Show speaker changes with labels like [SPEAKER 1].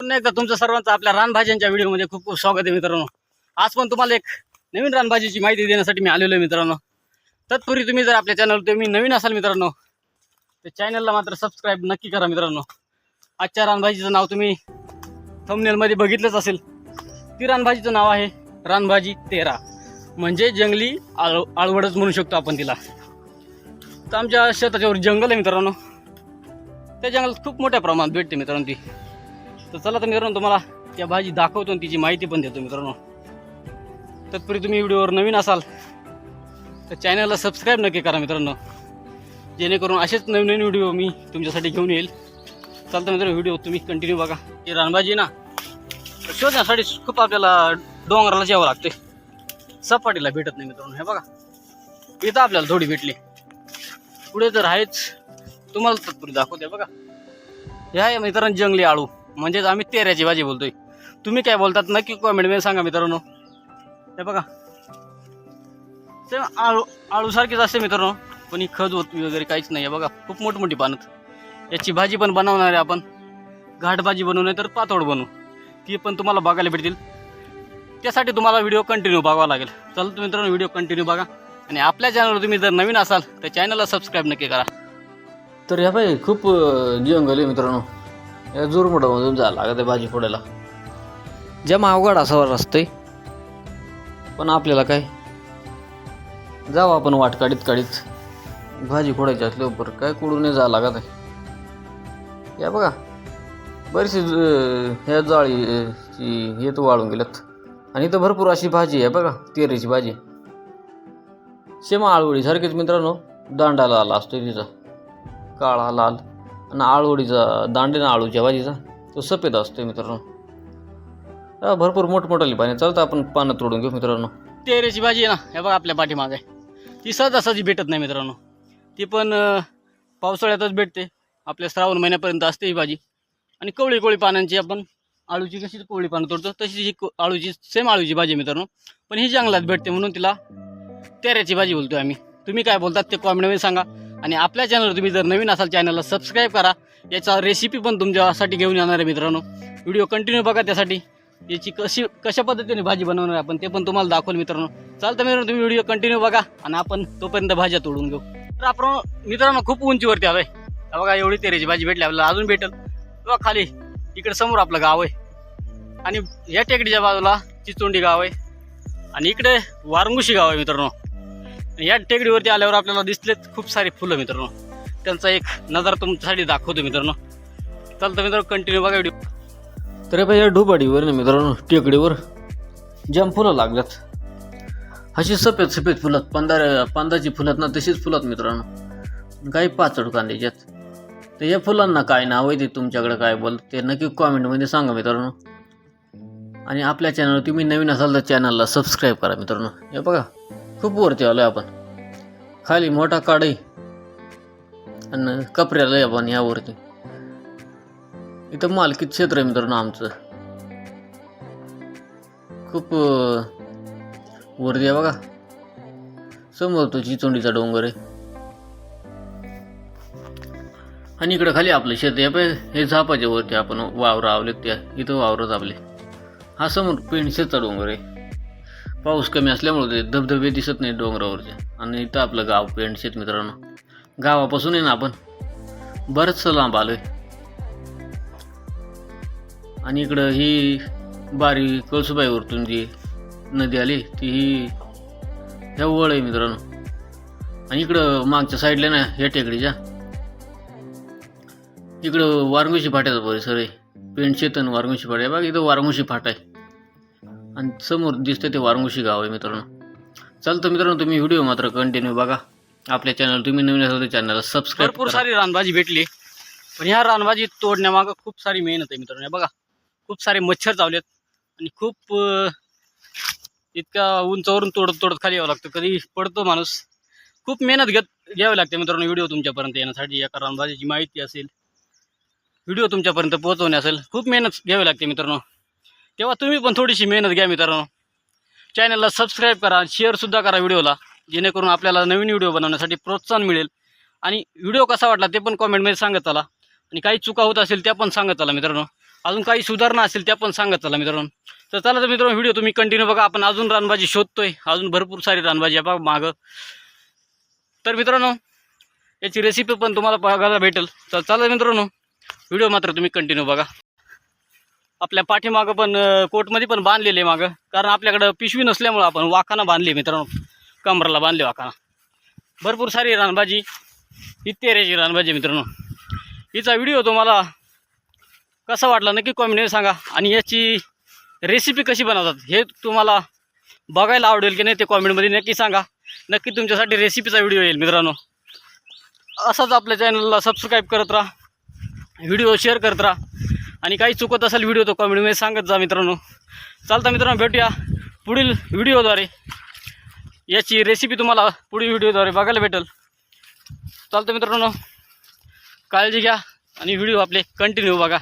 [SPEAKER 1] पुन्हा एकदा तुमचं सर्वांचं आपल्या रानभाज्यांच्या व्हिडिओमध्ये खूप खूप स्वागत आहे मित्रांनो. आज पण तुम्हाला एक नवीन रानभाजीची माहिती देण्यासाठी मी आलेलो आहे मित्रांनो. तत्पूर्वी तुम्ही जर आपल्या चॅनल तुम्ही नवीन असाल मित्रांनो तर चॅनलला मात्र सबस्क्राईब नक्की करा मित्रांनो. आजच्या रानभाजीचं नाव तुम्ही थमनेलमध्ये बघितलंच असेल. ती रानभाजीचं नाव आहे रानभाजी तेरा. म्हणजे जंगली आळ आळवडच म्हणू शकतो आपण तिला. तर आमच्या शेताच्यावर जंगल आहे मित्रांनो. त्या जंगलात खूप मोठ्या प्रमाणात भेटते मित्रांनो ती. तर चला तर मित्रांनो तुम्हाला त्या भाजी दाखवतो आणि तिची माहिती पण देतो मित्रांनो. तत्पूर्वी तुम्ही व्हिडिओवर नवीन असाल तर चॅनलला सबस्क्राईब नक्की करा मित्रांनो. जेणेकरून असेच नवीन नवीन व्हिडिओ मी तुमच्यासाठी घेऊन येईल. चालतं मित्रांनो व्हिडिओ तुम्ही कंटिन्यू बघा. ही रानभाजी ना तर शोधण्यासाठी खूप आपल्याला डोंगराला यावं लागते सपाटीला भेटत नाही मित्रांनो हे बघा. इथं आपल्याला थोडी भेटली. पुढे तर आहेच. तुम्हाला तत्पूर्वी दाखवते बघा. हे आहे मित्रांनो जंगली आळू. म्हणजेच आम्ही तेऱ्याची भाजी बोलतोय. तुम्ही काय बोलतात नक्की कॉमेंटमध्ये सांगा मित्रांनो. हे बघा. सेम आळू आळूसारखीच असते मित्रांनो पण ही खज होती वगैरे काहीच नाही आहे. बघा खूप मोठमोठी पानत. याची भाजी पण बनवणार आहे आपण. घाट भाजी बनवू नाही तर पातोड बनवू. ती पण तुम्हाला बघायला भेटतील. त्यासाठी तुम्हाला व्हिडिओ कंटिन्यू बघावा लागेल. चल तुम्ही मित्रांनो व्हिडिओ कंटिन्यू बघा. आणि आपल्या चॅनलवर तुम्ही जर नवीन असाल तर चॅनलला सबस्क्राईब नक्की करा. तर या भाई खूप जंगल आहे मित्रांनो. या जोरमोडामधून जायला लागत आहे भाजी फोडायला जेव्हा अवघड असावर असते पण आपल्याला काय? जाऊ आपण वाट काढीत काढीत भाजी फोडायची असल्यावर काय कुडून नाही जावं लागत आहे या बघा बरीचशी ह्या जाळीची हे तर वाळून गेल्यात. आणि इथं भरपूर अशी भाजी आहे बघा तेरीची भाजी. शेमा आळवडी मित्रांनो दांडाला आला असतो तिचा. काळा लाल. आणि आळूवडीचा दांडे ना आळूच्या भाजीचा तो सफेद असतो मित्रांनो. भरपूर मोठमोठाली पाणी चालतं आपण पानं तोडून घेऊ मित्रांनो. तेरेची भाजी आहे ना हे बघा आपल्या पाठीमागे. ती सहजासहजी भेटत नाही मित्रांनो. ती पण पावसाळ्यातच भेटते. आपल्या श्रावण महिन्यापर्यंत असते ही भाजी. आणि कवळी कोवळी पानांची आपण आळूची कशी कोवळी पानं तोडतो तशी ही आळूची सेम आळूची भाजी आहे मित्रांनो. पण ही जंगलात भेटते म्हणून तिला तेऱ्याची भाजी बोलतोय आम्ही. तुम्ही काय बोलतात ते कॉमेंटमध्ये सांगा. आणि आपल्या चॅनलवर तुम्ही जर नवीन असाल चॅनलला सबस्क्राईब करा. याचा रेसिपी पण तुमच्यासाठी घेऊन येणार आहे मित्रांनो. व्हिडिओ कंटिन्यू बघा त्यासाठी. याची कशी कशा पद्धतीने भाजी बनवणार आहे आपण ते पण तुम्हाला दाखवलं मित्रांनो. चालतं मित्रांनो तुम्ही व्हिडिओ कंटिन्यू बघा आणि आपण तोपर्यंत भाज्या तोडून घेऊ. तर आपण मित्रांनो खूप उंचीवरती आलोय. हा बघा एवढी तेरेची भाजी भेटली आपल्याला अजून भेटेल. किंवा खाली इकडे समोर आपलं गाव आहे. आणि या टेकडीच्या बाजूला चिचोंडी गाव आहे. आणि इकडे वारंगुशी गाव आहे मित्रांनो. या टेकडीवरती आल्यावर आपल्याला दिसलेत खूप सारे फुलं मित्रांनो. त्यांचा एक नजर तुमच्यासाठी दाखवतो मित्रांनो. चालतं मित्रांनो कंटिन्यू बघा व्हिडिओ तर या ढोबाडीवर ना मित्रांनो टेकडीवर जाम फुलं लागल्यात. अशी सफेद सफेद फुलं पंधरा पांदाची फुलं ना तशीच फुलात मित्रांनो. काही पाचड कांद्याच्यात तर या फुलांना काय नाव आहे ते तुमच्याकडे काय बोल ते नक्की कॉमेंटमध्ये सांगा मित्रांनो. आणि आपल्या चॅनलवर तुम्ही नवीन असाल तर चॅनलला सबस्क्राईब करा मित्रांनो. हे बघा. खूप वरती आलोय आपण. खाली मोठा काढई आणि कपऱ्याला आहे आपण यावरती इथं मालकीत क्षेत्र आहे मित्रांनो आमचं. खूप वरती आहे बघा. समोर तो चिचोंडीचा डोंगर आहे. आणि इकडं खाली आपलं शेत आहे. पाय हे झापाच्या वरती आपण वावर आवले त्या. इथं वावरत आपले हा समोर पेंडशेचा डोंगर आहे. पाऊस कमी असल्यामुळे ते धबधबे दिसत नाही डोंगरावरचे. आणि इथं आपलं गाव पेंडशेत मित्रांनो. गावापासून आहे ना आपण. बरंचसं लांब आलोय. आणि इकडं ही बारी कळसुबाईवरतून जी नदी आली ती ही ह्या वळ आहे मित्रांनो. आणि इकडं मागच्या साईडला ना ह्या टेकडीच्या. इकडं वारंगुशी फाट्याचा परिसर आहे. पेंडशेत आणि वारंगुशी फाटा आहे बघा इथं वारंगुशी फाटा आहे. आणि समोर दिसतं ते वारंगुशी गाव आहे मित्रांनो. चालतं मित्रांनो तुम्ही व्हिडिओ मात्र कंटिन्यू बघा. आपल्या चॅनल तुम्ही नवीन असाल तर चॅनलला सबस्क्राईब भरपूर सारी रानभाजी भेटली. पण ह्या रानभाजी तोडण्यामागं खूप सारी मेहनत आहे मित्रांनो. बघा खूप सारे मच्छर चावलेत आणि खूप अं, इतक्या उंचावरून तोडत तोडत खाली यावं लागतं. कधी पडतो माणूस. खूप मेहनत घेत घ्यावी लागते मित्रांनो व्हिडिओ तुमच्यापर्यंत येण्यासाठी. एका रानभाजीची माहिती असेल व्हिडिओ तुमच्यापर्यंत पोहोचवणे असेल. खूप मेहनत घ्यावी लागते मित्रांनो. तेव्हा तुम्ही पण थोडीशी मेहनत घ्या मित्रांनो. चॅनलला सबस्क्राईब करा शेअरसुद्धा करा व्हिडिओला जेणेकरून आपल्याला नवीन व्हिडिओ बनवण्यासाठी प्रोत्साहन मिळेल. आणि व्हिडिओ कसा वाटला ते पण कॉमेंटमध्ये सांगत आला आणि काही चुका होत असेल त्या पण सांगत चला मित्रांनो. अजून काही सुधारणा असेल त्या पण सांगत चला मित्रांनो. तर चला तर मित्रांनो व्हिडिओ तुम्ही कंटिन्यू बघा. आपण अजून रानभाजी शोधतोय. अजून भरपूर सारी रानभाजी आहे बघा मागं. तर मित्रांनो याची रेसिपी पण तुम्हाला बघायला भेटेल. तर चला मित्रांनो व्हिडिओ मात्र तुम्ही कंटिन्यू बघा. आपल्या पाठीमागं पण कोर्टमध्ये कोटमध्ये पण बांधलेले मागं. कारण आपल्याकडं पिशवी नसल्यामुळं आपण वाखाना बांधली मित्रांनो. कमराला बांधले वाखाना भरपूर सारी रानभाजी इत्यादी रानभाजी मित्रांनो. हिचा व्हिडिओ तुम्हाला कसा वाटला नक्की कॉमेंटमध्ये सांगा. आणि याची रेसिपी कशी बनवतात हे तुम्हाला बघायला आवडेल की नाही ते कॉमेंटमध्ये नक्की सांगा. नक्की तुमच्यासाठी रेसिपीचा व्हिडिओ येईल मित्रांनो. असाच आपल्या चॅनलला सबस्क्राईब करत राहा. व्हिडिओ शेअर करत राहा. आणि काही चुकत असेल व्हिडिओ तो कॉमेंटमध्ये सांगत जा मित्रांनो. चालतं मित्रांनो भेटूया पुढील व्हिडिओद्वारे याची रेसिपी तुम्हाला पुढील व्हिडिओद्वारे बघायला भेटेल. चालतं मित्रांनो काळजी घ्या आणि व्हिडिओ आपले कंटिन्यू बघा.